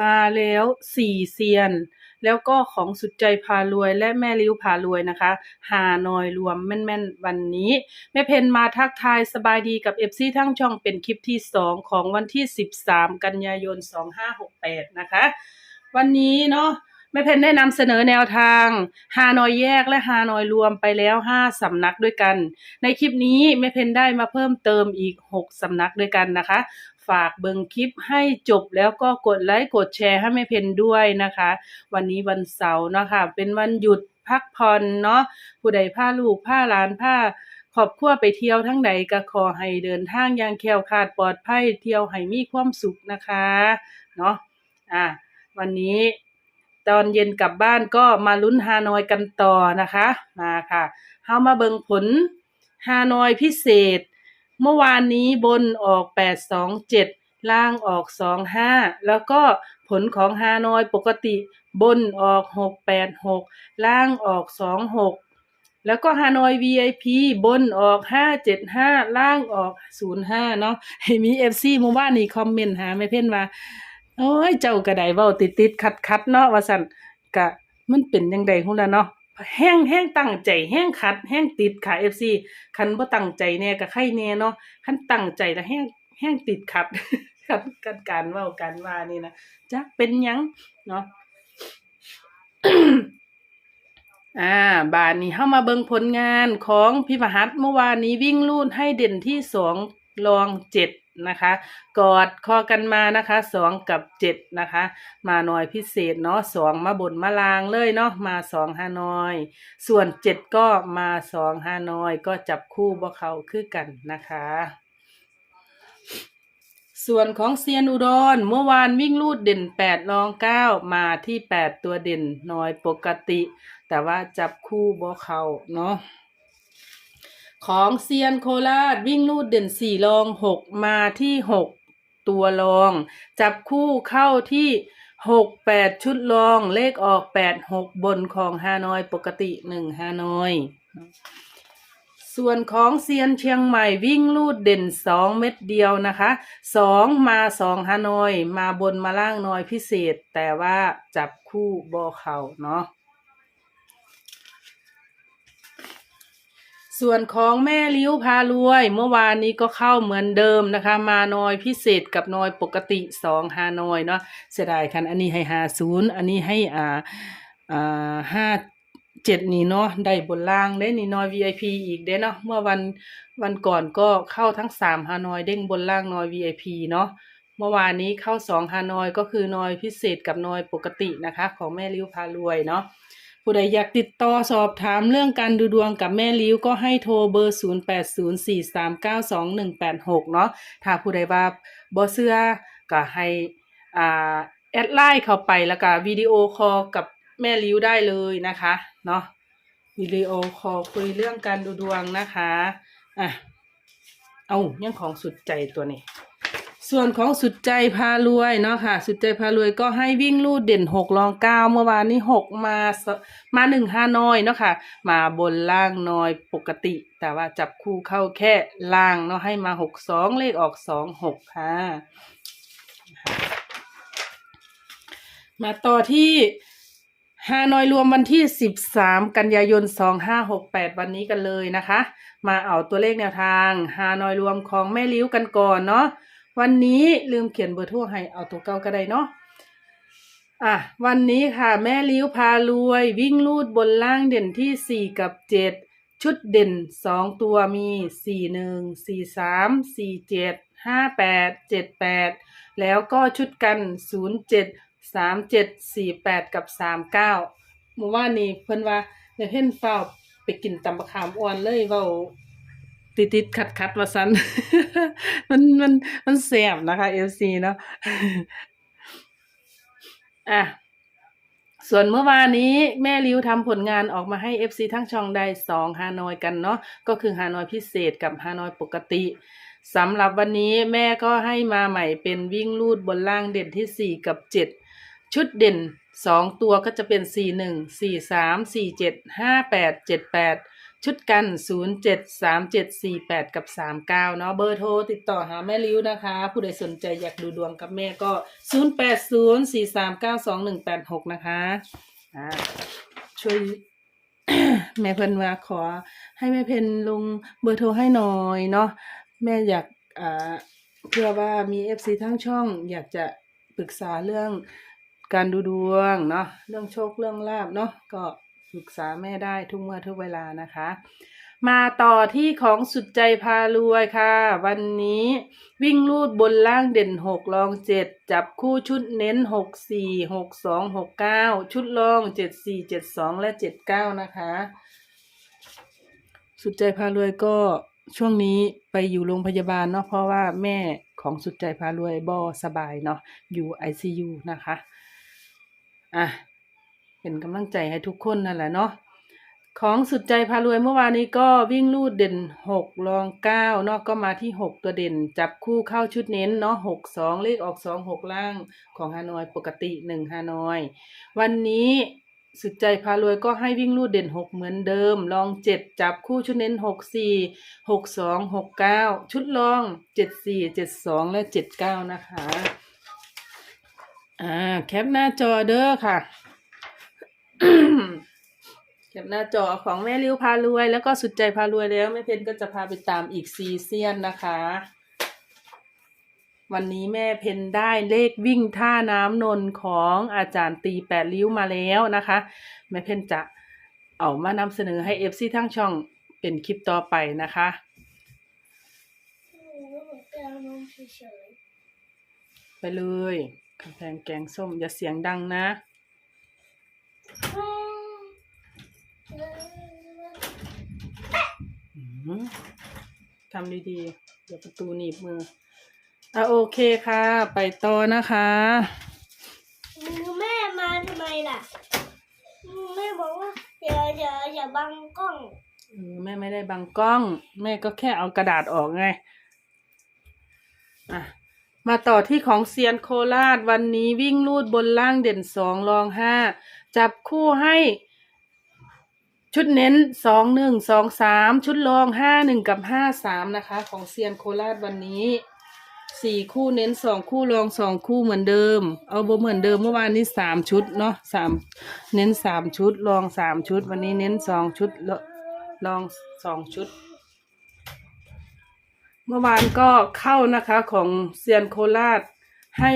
มาแล้วสี่เซียน แล้วก็ของสุดใจพารวยและแม่ลิ้วพารวยนะคะ หานอยรวมแม่นๆ วันนี้ แม่เพนมาทักทายสบายดีกับเอฟซีทั้งช่องเป็นคลิปที่สองของวันที่สิบสามกันยายนสองห้าหกแปดนะคะ วันนี้เนาะแม่เพนได้นำเสนอแนวทางฮานอยแยกและฮานอยรวมไปแล้วห้าสำนักด้วยกัน ในคลิปนี้แม่เพนได้มาเพิ่มเติมอีกหกสำนักด้วยกันนะคะ ฝากเบิงคลิปให้จบแล้วก็กดไลค์กดแชร์ให้แม่เพนด้วยนะคะ วันนี้วันเสาร์นะคะ เป็นวันหยุดพักผ่อนเนาะผู้ใดพาลูกพาหลานพาครอบครัวไปเที่ยวทั้งใดก็ขอให้เดินทางอย่างแคล้วคลาดปลอดภัยเที่ยวให้มีความสุขนะคะเนาะอะวันนี้ตอนเย็นกลับบ้านก็มาลุ้นฮานอยกันต่อนะคะมาค่ะเฮามาเบิงผลฮานอยพิเศษ เมื่อวานนี้บนออก 827 ล่างออก 25 แล้วก็ผลของฮานอยปกติบนออก 686 ล่างออก 26 แล้วก็ฮานอย VIP บนออก 575 ล่างออก 05 เนาะให้มี FC เมื่อวานนี้คอมเมนต์หาไม่เพ่นว่าโอ้ยเจ้ากระไดเว้าติดติดขัดขัดเนาะว่าสันกะมันเป็นยังไงฮู้ล่ะเนาะ แห้งแห้งตั้งใจแห้งขัด แห้งติดค่ะ FC คันบ่ตั้งใจแน่ก็ไข่แน่เนาะคันตั้งใจแล้วแห้งแห้งติดขัดขัดกันการเว้ากันว่านี่นะจักเป็นยังเนาะอ่าบานนี้เข้ามาเบิ่งผลงานของพี่มหัสเมื่อวานนี้วิ่งลูดให้เด่นที่สองรองเจ็ด นะคะ กอดคอกันมานะคะสองกับเจ็ดนะคะ มาหน่อยพิเศษเนาะสองมาบนมาลางเลยเนาะมาสองฮานอย ส่วนเจ็ดก็มาสองฮานอย ก็จับคู่บ่เขาคือกันนะคะส่วนของเซียนอุดรเมื่อวานวิ่งลูดเด่นแปดรองเก้ามาที่แปดตัวเด่นน้อยปกติ แต่ว่าจับคู่บ่เขาเนาะ ของเซียนโคราชวิ่งลูดเด่นสี่รองหกมาที่หกตัวรอง จับคู่เข้าที่หกแปดชุดรองเลขออกแปดหกบนของฮานอยปกติหนึ่งฮานอย ส่วนของเซียนเชียงใหม่วิ่งลูดเด่นสองเม็ดเดียวนะคะสองมาสองฮานอย มาบนมาล่างน้อยพิเศษ แต่ว่าจับคู่บอเข่าเนาะ ส่วนของแม่ลิ้วพารวย เมื่อวานนี้ก็เข้าเหมือนเดิมนะคะ มาน้อยพิเศษกับน้อยปกติสองฮานอยเนาะเสียดายคันอันนี้ให้หาศูนย์อันนี้ให้อ่าอ่าห้าเจ็ดนี่เนาะได้บนล่างได้นี่น้อย VIP อีกเด้เนาะเมื่อวันวันก่อนก็เข้าทั้งสามฮานอยเด้งบนล่างน้อย VIP เนาะเมื่อวานนี้เข้าสองฮานอยก็คือน้อยพิเศษกับน้อยปกตินะคะ ของแม่ลิ้วพารวยเนาะ ผู้ใดอยากติดต่อสอบถามเรื่องการดูดวงกับแม่ลิ้วก็ให้โทรเบอร์ 0804392186 เนาะถ้าผู้ใดว่าบ่เชื่อก็ให้อ่าแอดไลน์เข้าไปแล้วก็วิดีโอคอลกับแม่ลิ้วได้เลยนะคะเนาะวิดีโอคอลคุยเรื่องการดูดวงนะคะ อะ เอายังของสุดใจตัวนี้ ส่วนของสุดใจพารวยเนาะค่ะ สุดใจพารวยก็ให้วิ่งลูดเด่นหกรองเก้าเมื่อวานนี้หกมามาหนึ่งห้าน้อยเนาะค่ะ มาบนล่างน้อยปกติ แต่ว่าจับคู่เข้าแค่ล่างเนาะให้มาหกสองเลขออกสองหกค่ะ มาต่อที่ฮานอยรวมวันที่ 13 กันยายน 2568 วันนี้กันเลยนะคะ มาเอาตัวเลขแนวทางฮานอยรวมของแม่ลิ้วกันก่อนเนาะ วันนี้ลืมเขียนเบอร์โทรให้เอาตัวเก่าก็ได้เนาะอะวันนี้ค่ะแม่ลิ้วพารวย วิ่งลูดบนล่างเด่นที่4กับ7ชุดเด่น2ตัวมี4 1 4 3 4 7 5 8 7 8แปดเจ็ดแปดแล้วก็ชุดกัน0 7สามเจ็ดสี่แปดกับสามเก้าเมื่อวานนี้เพิ่นว่าเดี๋ยวเห็นเฝ้าไปกินตำบะขามอ่อนเลยเว้า ติดติดขัดขัดว่าซัน มันมันมันแสบนะคะเอฟซีเนาะอะส่วนเมื่อวานนี้แม่ริวทำผลงานออกมาให้ FC ทั้งช่องได้สองฮานอยกันเนาะก็คือฮานอยพิเศษกับฮานอยปกติสำหรับวันนี้แม่ก็ให้มาใหม่เป็นวิ่งลูดบนล่างเด่นที่ 4 กับ 7 ชุดเด่น 2 ตัวก็จะเป็น 4 1 4 3 4 7 5 8 7 8 ชุดกัน 073748 กับ 39 เนาะเบอร์โทรติดต่อหาแม่ลิ้วนะคะ ผู้ใดสนใจอยากดูดวงกับแม่ก็ 0804392186 นะคะอ่าช่วย แม่เพนว่าขอให้แม่เพนลงเบอร์โทรให้หน่อยเนาะแม่อยากอ่าเพื่อว่ามี FC ทั้งช่องอยากจะปรึกษาเรื่องการดูดวงเนาะเรื่องโชคเรื่องลาบเนาะก็ ปรึกษาแม่ได้ทุกเมื่อทุกเวลานะคะ มาต่อที่ของสุดใจพารวยค่ะ วันนี้วิ่งลูดบนล่างเด่นหกรองเจ็ดจับคู่ชุดเน้นหกสี่หกสองหกเก้าชุดรองเจ็ดสี่เจ็ดสองและเจ็ดเก้านะคะ สุดใจพารวยก็ช่วงนี้ไปอยู่โรงพยาบาลเนาะเพราะว่าแม่ของสุดใจพารวยบ่สบายเนาะอยู่ ICU นะคะ อะ เป็นกำลังใจให้ทุกคนนั่นแหละเนาะของสุดใจพารวยเมื่อวานนี้ก็วิ่งลูดเด่นหกรองเก้าเนาะก็มาที่หกตัวเด่น จับคู่เข้าชุดเน้นเนาะหกสองเลขออกสองหกล่างของฮานอยปกติหนึ่งฮานอย วันนี้สุดใจพารวยก็ให้วิ่งลูดเด่นหกเหมือนเดิมลองเจ็ดจับคู่ชุดเน้นหกสี่หกสองหกเก้าชุดลองเจ็ดสี่เจ็ดสองและเจ็ดเก้านะคะอ่าแคปหน้าจอเด้อค่ะ แคปหน้าจอของแม่ริ้วพารวย แล้วก็สุดใจพารวยแล้วแม่เพนก็จะพาไปตามอีกซีเซียนนะคะ วันนี้แม่เพนได้เลขวิ่งท่าน้ำนนของอาจารย์ตีแปดริ้วมาแล้วนะคะ แม่เพนจะเอามานำเสนอให้เอฟซีทั้งช่องเป็นคลิปต่อไปนะคะไปเลยกำแพงแกงส้มอย่าเสียงดังนะ ทำดีๆ เดี๋ยวประตูหนีบมืออะโอเคค่ะ ไปต่อนะคะแม่มาทำไมล่ะแม่บอกว่าอย่าอย่าอย่าบังกล้องเออแม่ไม่ได้บังกล้อง แม่ก็แค่เอากระดาษออกไงอะมาต่อที่ของเซียนโคราชวันนี้วิ่งลูดบนล่างเด่นสองรองห้า จับคู่ให้ชุดเน้นสองหนึ่งสองสามชุดรองห้าหนึ่งกับห้าสามนะคะ ของเซียนโคราชวันนี้สี่คู่เน้นสองคู่รองสองคู่เหมือนเดิม เอาโบเหมือนเดิมเมื่อวานนี้สามชุดเนาะสามเน้นสามชุดรองสามชุด วันนี้เน้นสองชุดลองสองชุด เมื่อวานก็เข้านะคะของเซียนโคราชให้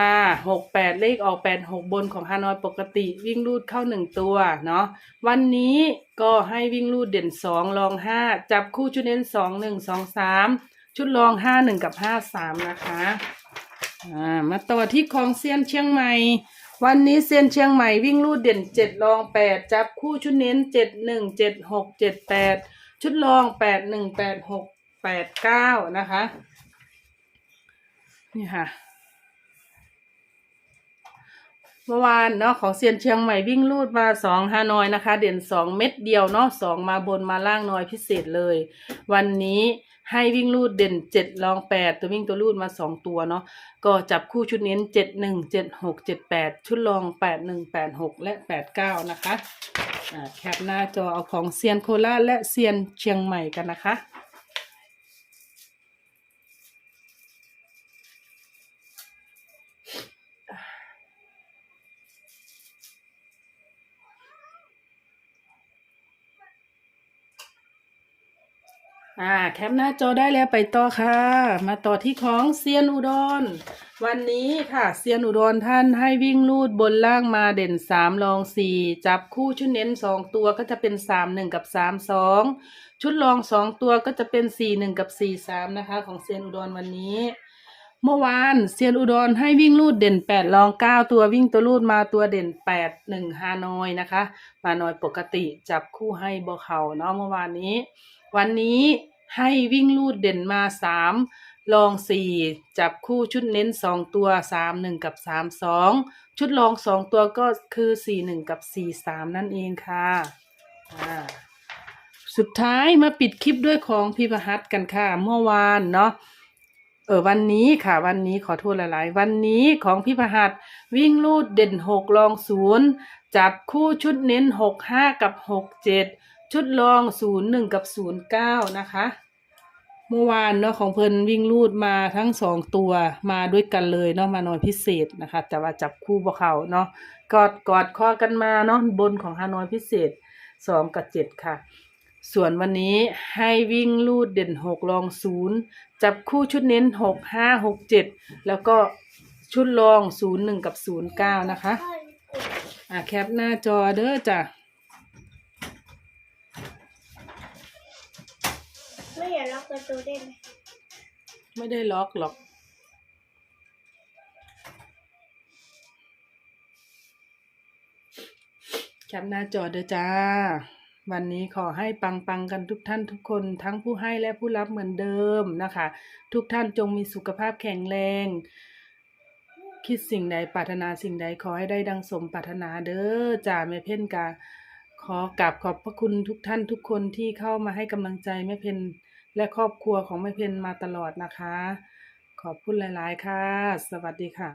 มาหกแปดเลขออกแปดหกบนของฮานอยปกติ วิ่งรูดเข้าหนึ่งตัวเนาะวันนี้ก็ให้วิ่งรูดเด่นสองรองห้าจับคู่ชุดเน้นสองหนึ่งสองสามชุดรองห้าหนึ่งกับห้าสามนะคะอ่ามาต่อที่ของเซียนเชียงใหม่วันนี้เซียนเชียงใหม่วิ่งรูดเด่นเจ็ดรองแปดจับคู่ชุดเน้นเจ็ดหนึ่งเจ็ดหกเจ็ดแปดชุดรองแปดหนึ่งแปดหกแปดเก้านะคะ นี่ค่ะ เมื่อวานเนาะของเซียนเชียงใหม่วิ่งลูดมาสองฮานอยนะคะ เด่นสองเม็ดเดียวเนาะสองมาบนมาล่างน้อยพิเศษเลย วันนี้ให้วิ่งลูดเด่นเจ็ดรองแปดตัววิ่งตัวลูดมาสองตัวเนาะก็จับคู่ชุดเน้นเจ็ดหนึ่งเจ็ดหกเจ็ดแปดชุดรองแปดหนึ่งแปดหกและแปดเก้านะคะอ่าแคปหน้าจอเอาของเซียนโคราชและเซียนเชียงใหม่กันนะคะ อ่าแคปหน้าจอได้แล้วไปต่อค่ะ มาต่อที่ของเซียนอุดร วันนี้ค่ะเซียนอุดรท่านให้วิ่งลูดบนล่างมาเด่นสามรองสี่จับคู่ชุดเน้นสองตัวก็จะเป็นสามหนึ่งกับสามสองชุดรองสองตัวก็จะเป็นสี่หนึ่งกับสี่สามนะคะ ของเซียนอุดรวันนี้ เมื่อวานเซียนอุดรให้วิ่งลูดเด่นแปดรองเก้าตัววิ่งตัวลูดมาตัวเด่นแปดหนึ่งฮานอยนะคะฮานอยปกติจับคู่ให้บอเขาเนาะเมื่อวานนี้ วันนี้ให้วิ่งลูดเด่นมาสามลองสี่จับคู่ชุดเน้นสองตัวสามหนึ่งกับสามสองชุดรองสองตัวก็คือสี่หนึ่งกับสี่สามนั่นเองค่ะอ่าสุดท้ายมาปิดคลิปด้วยของพี่ประหัตกันค่ะ เมื่อวานเนาะเออวันนี้ค่ะ วันนี้ขอโทษหลายๆ วันนี้ของพี่พหัสวิ่งลูดเด่นหกลองศูนย์จับคู่ชุดเน้นหกห้ากับหกเจ็ด ชุดรองศูนย์หนึ่งกับศูนย์เก้านะคะ เมื่อวานเนาะของเพิ่นวิ่งรูดมาทั้งสองตัวมาด้วยกันเลยเนาะมาหน่อยพิเศษนะคะ แต่ว่าจับคู่บ่เขาเนาะกอดกอดคอกันมาเนาะบนของฮานอยพิเศษสองกับเจ็ดค่ะ ส่วนวันนี้ให้วิ่งลูดเด่นหกรองศูนย์จับคู่ชุดเน้นหกห้าหกเจ็ดแล้วก็ชุดรองศูนย์หนึ่งกับศูนย์เก้านะคะ อะแคปหน้าจอเด้อจ้ะ ไม่อยาล็อกประตูได้ไหมไม่ได้ล็อกหรอก แคปหน้าจอเด้อจ้า วันนี้ขอให้ปังปังๆกันทุกท่านทุกคนทั้งผู้ให้และผู้รับเหมือนเดิมนะคะ ทุกท่านจงมีสุขภาพแข็งแรง คิดสิ่งใดปรารถนาสิ่งใดขอให้ได้ดังสมปรารถนาเด้อจ่าแม่เพ่นกาขอกราบขอบพระคุณทุกท่านทุกคนที่เข้ามาให้กำลังใจแม่เพ่น และครอบครัวของแม่เพนมาตลอดนะคะ ขอบคุณหลาย ๆ ค่ะ สวัสดีค่ะ